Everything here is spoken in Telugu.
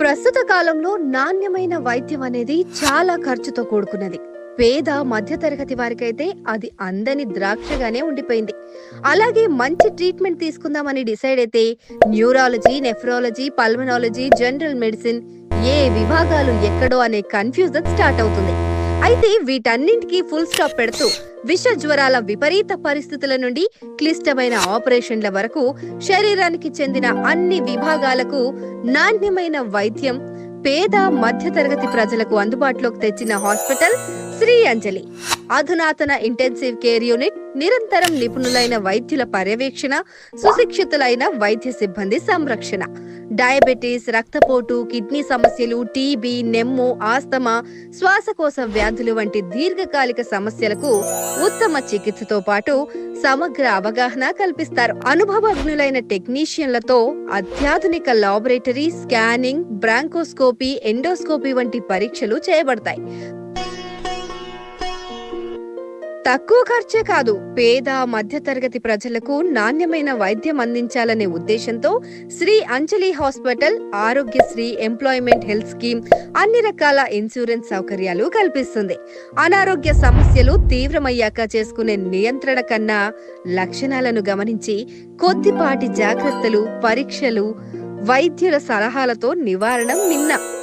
ప్రస్తుత కాలంలో నాణ్యమైన వైద్యం అనేది చాలా ఖర్చుతో కూడుకున్నది. పేద మధ్యతరగతి వారికైతే అది అందని ద్రాక్షగానే ఉండిపోయింది. అలాగే మంచి ట్రీట్మెంట్ తీసుకుందామని డిసైడ్ అయితే neurology nephrology pulmonology general medicine ఏ విభాగాలు ఎక్కడో అనే కన్ఫ్యూజన్ స్టార్ట్ అవుతుంది. అయితే వీటన్నింటికి ఫుల్ స్టాప్ పెడుతూ విష జ్వరాల విపరీత పరిస్థితుల నుండి క్లిష్టమైన ఆపరేషన్ల వరకు శరీరానికి చెందిన అన్ని విభాగాలకు నాణ్యమైన వైద్యం పేద మధ్యతరగతి ప్రజలకు అందుబాటులోకి తెచ్చిన హాస్పిటల్ శ్రీ అంజలి. అధునాతన ఇంటెన్సివ్ కేర్ యూనిట్ నిరంతరం నిపుణులైన వైద్యుల పర్యవేక్షణ సుశిక్షితులైన వైద్య సిబ్బంది సంరక్షణ. డయాబెటీస్ రక్తపోటు కిడ్నీ సమస్యలు టీబీ నెమ్ము ఆస్తమా శ్వాసకోశ వ్యాధులు వంటి దీర్ఘకాలిక సమస్యలకు ఉత్తమ చికిత్సతో పాటు సమగ్ర అవగాహన కల్పిస్తారు. అనుభవజ్ఞులైన టెక్నీషియన్లతో అత్యాధునిక లాబొరేటరీ స్కానింగ్ బ్రాంకోస్కోపీ ఎండోస్కోపీ వంటి పరీక్షలు చేయబడతాయి. తక్కువ ఖర్చే కాదు పేద మధ్యతరగతి ప్రజలకు నాణ్యమైన వైద్యం అందించాలనే ఉద్దేశంతో Shri Anjali hospital Aarogyasri employment health scheme అన్ని రకాల ఇన్సూరెన్స్ సౌకర్యాలు కల్పిస్తుంది. అనారోగ్య సమస్యలు తీవ్రమయ్యాక చేసుకునే నియంత్రణ కన్నా లక్షణాలను గమనించి కొద్దిపాటి జాగ్రత్తలు పరీక్షలు వైద్యుల సలహాలతో నివారణ మిన్న